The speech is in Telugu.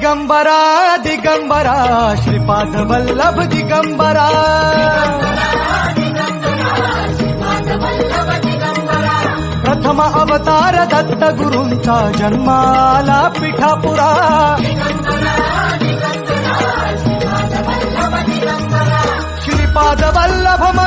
దిగంబరా దిగంబరా శ్రీపాద వల్లభ దిగంబరా ప్రథమ అవతార దత్త గురుంచా జన్మాల పిఠాపురా శ్రీపాద వల్లభమ